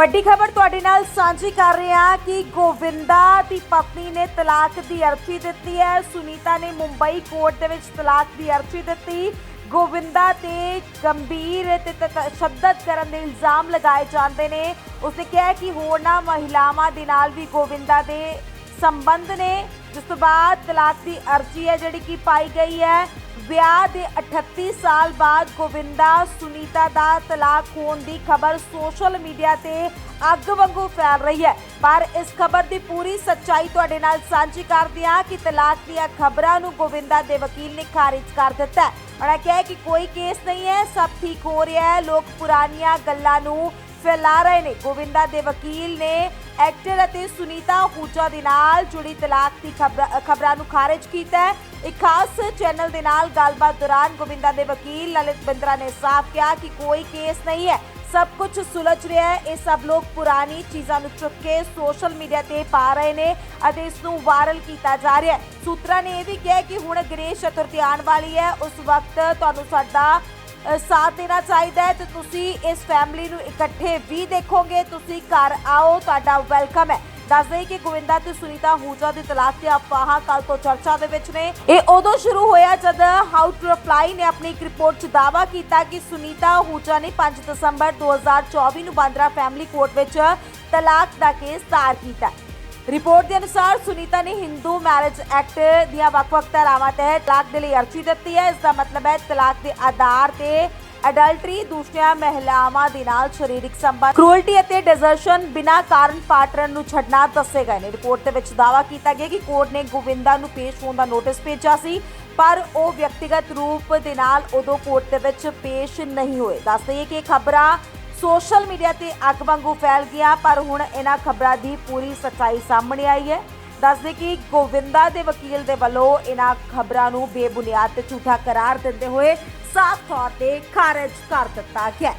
ਵੱਡੀ ਖਬਰ ਤੁਹਾਡੇ ਨਾਲ ਸਾਂਝੀ ਕਰ ਰਹੇ ਹਾਂ ਕਿ ਗੋਵਿੰਦਾ ਦੀ ਪਤਨੀ ਨੇ ਤਲਾਕ ਦੀ ਅਰਜ਼ੀ ਦਿੱਤੀ ਹੈ। ਸੁਨੀਤਾ ਨੇ ਮੁੰਬਈ ਕੋਰਟ ਦੇ ਵਿੱਚ ਤਲਾਕ ਦੀ ਅਰਜ਼ੀ ਦਿੱਤੀ। ਗੋਵਿੰਦਾ ਤੇ ਗੰਭੀਰ ਤੇ ਤਸ਼ੱਦਦ ਕਰਨ ਦੇ ਇਲਜ਼ਾਮ ਲਗਾਏ ਜਾਂਦੇ ਨੇ। ਉਸਨੇ ਕਿਹਾ ਕਿ ਹੋਰਨਾਂ ਮਹਿਲਾਵਾਂ ਦੇ ਨਾਲ ਵੀ ਗੋਵਿੰਦਾ ਦੇ ਸੰਬੰਧ ਨੇ, ਜਿਸ ਤੋਂ ਬਾਅਦ ਤਲਾਕ ਦੀ ਅਰਜ਼ੀ ਹੈ ਜਿਹੜੀ ਕਿ ਪਾਈ ਗਈ ਹੈ। ਵਿਆਹ ਦੇ 38 ਸਾਲ ਬਾਅਦ ਗੋਵਿੰਦਾ, ਸੁਨੀਤਾ ਦਾ ਤਲਾਕ ਹੋਣ ਦੀ ਖਬਰ ਸੋਸ਼ਲ ਮੀਡੀਆ ਤੇ ਅੱਗ ਵਾਂਗੂ ਫੈਲ ਰਹੀ ਹੈ। ਪਰ ਇਸ ਖਬਰ ਦੀ ਪੂਰੀ ਸੱਚਾਈ ਤੁਹਾਡੇ ਨਾਲ ਸਾਂਝੀ ਕਰਦੇ ਹਾਂ ਕਿ ਤਲਾਕ ਦੀਆਂ ਖਬਰਾਂ ਨੂੰ ਗੋਵਿੰਦਾ ਦੇ ਵਕੀਲ ਨੇ ਖਾਰਿਜ ਕਰ ਦਿੱਤਾ ਹੈ। ਉਹਨਾਂ ਕਿਹਾ ਕਿ ਕੋਈ ਕੇਸ ਨਹੀਂ ਹੈ, ਸਭ ਠੀਕ ਹੋ ਰਿਹਾ ਹੈ। ਲੋਕ ਪੁਰਾਣੀਆਂ ਗੱਲਾਂ ਨੂੰ ਫੈਲਾ ਰਹੇ ਨੇ। ਗੋਵਿੰਦਾ ਦੇ ਵਕੀਲ ਨੇ ਐਕਟਰ ਅਤੇ ਸੁਨੀਤਾ ਹੂਜਾ ਦੇ ਨਾਲ ਜੁੜੀ ਤਲਾਕ ਦੀ ਖਬਰਾਂ ਨੂੰ ਖਾਰਜ ਕੀਤਾ ਹੈ। ਇੱਕ ਖਾਸ ਚੈਨਲ ਦੇ ਨਾਲ ਗੱਲਬਾਤ ਦੌਰਾਨ ਗੋਵਿੰਦਾ ਦੇ ਵਕੀਲ ਲਲਿਤ ਬਿੰਦਰਾ ਨੇ ਸਾਫ਼ ਕਿਹਾ ਕਿ ਕੋਈ ਕੇਸ ਨਹੀਂ ਹੈ। ਸਭ ਕੁਝ ਸੁਲਝ ਰਿਹਾ ਹੈ। ਇਹ ਸਭ ਲੋਕ ਪੁਰਾਣੀ ਚੀਜ਼ਾਂ ਨੂੰ ਚੁੱਕ ਕੇ ਸੋਸ਼ਲ ਮੀਡੀਆ ਤੇ ਪਾ ਰਹੇ ਨੇ ਅਤੇ ਇਸ ਨੂੰ ਵਾਇਰਲ ਕੀਤਾ ਜਾ ਰਿਹਾ ਹੈ। ਸੂਤਰਾਂ ਨੇ ਇਹ ਵੀ ਕਿਹਾ ਕਿ ਹੁਣ ਗਣੇਸ਼ ਚਤੁਰਥੀ ਆਉਣ ਵਾਲੀ ਹੈ। ਉਸ ਵਕਤ ਤੁਹਾਨੂੰ ਸਾਡਾ ਸਾਥ ਦੇਣਾ ਚਾਹੀਦਾ ਹੈ ਤੇ ਤੁਸੀਂ ਇਸ ਫੈਮਿਲੀ ਨੂੰ ਇਕੱਠੇ ਵੀ ਦੇਖੋਗੇ। ਤੁਸੀਂ ਘਰ ਆਓ, ਤੁਹਾਡਾ ਵੈਲਕਮ ਹੈ। ਦੱਸ ਕਿ ਗੋਵਿੰਦਾ ਤੇ ਸੁਨੀਤਾ ਹੂਜਾ ਦੀ ਤਲਾਕ ਦੀ ਅਫਵਾਹਾਂ ਕੱਲ ਤੋਂ ਚਰਚਾ ਦੇ ਵਿੱਚ ਨੇ। ਇਹ ਉਦੋਂ ਸ਼ੁਰੂ ਹੋਇਆ ਜਦ ਹਾਊ ਟੂ ਰਿਪਲਾਈ ਨੇ ਆਪਣੀ ਇੱਕ ਰਿਪੋਰਟ 'ਚ ਦਾਅਵਾ ਕੀਤਾ ਕਿ ਸੁਨੀਤਾ ਹੂਜਾ ਨੇ 5 ਦਸੰਬਰ 2024 ਨੂੰ ਬਾਂਦਰਾ ਫੈਮਿਲੀ ਕੋਰਟ ਵਿੱਚ ਤਲਾਕ ਦਾ ਕੇਸ ਦਾਇਰ ਕੀਤਾ। ਰਿਪੋਰਟ ਦੇ ਅਨੁਸਾਰ ਸੁਨੀਤਾ ਨੇ ਹਿੰਦੂ ਮੈਰਿਜ ਐਕਟ ਦੀਆਂ ਵੱਖ-ਵੱਖ ਧਾਰਾਵਾਂ ਤਹਿਤ ਤਲਾਕ ਦੇ ਲਈ ਅਰਜ਼ੀ ਦਿੱਤੀ ਹੈ। ਇਸ ਦਾ ਮਤਲਬ ਹੈ ਤਲਾਕ ਦੇ ਆਧਾਰ ਤੇ ਅਡਲਟਰੀ, ਦੂਸਰੀਆਂ ਮਹਿਲਾਵਾਂ ਦੇ ਨਾਲ ਸਰੀਰਕ ਸੰਬੰਧ ਕ੍ਰੂਅਲਟੀ ਅਤੇ ਡਿਜ਼ਰਸ਼ਨ ਬਿਨਾਂ ਕਾਰਨ ਪਾਰਟਨਰ ਨੂੰ ਛੱਡਣਾ ਦੱਸੇ ਗਏ ਨੇ। ਰਿਪੋਰਟ ਦੇ ਵਿੱਚ ਦਾਅਵਾ ਕੀਤਾ ਗਿਆ ਕਿ ਕੋਰਟ ਨੇ ਗੋਵਿੰਦਾ ਨੂੰ ਪੇਸ਼ ਹੋਣ ਦਾ ਨੋਟਿਸ ਭੇਜਿਆ ਸੀ, ਪਰ ਉਹ ਵਿਅਕਤੀਗਤ ਰੂਪ ਦੇ ਨਾਲ ਉਦੋਂ ਕੋਰਟ ਦੇ ਵਿੱਚ ਪੇਸ਼ ਨਹੀਂ ਹੋਏ। ਦੱਸ ਦਈਏ ਕਿ ਖਬਰਾਂ ਸੋਸ਼ਲ ਮੀਡੀਆ ਤੇ ਅੱਗ ਵਾਂਗੂ ਫੈਲ ਗਿਆ ਪਰ ਹੁਣ ਇਹਨਾਂ ਖਬਰਾਂ ਦੀ ਪੂਰੀ ਸੱਚਾਈ ਸਾਹਮਣੇ ਆਈ ਹੈ। ਦੱਸਦੇ ਕਿ ਗੋਵਿੰਦਾ ਦੇ ਵਕੀਲ ਦੇ ਵੱਲੋਂ ਇਹਨਾਂ ਖਬਰਾਂ ਨੂੰ ਬੇਬੁਨਿਆਦ ਤੇ ਝੂਠਾ ਕਰਾਰ ਦਿੰਦੇ ਹੋਏ ਸਾਫ਼ ਤੌਰ ਤੇ ਖਾਰਜ ਕਰ ਦਿੱਤਾ ਗਿਆ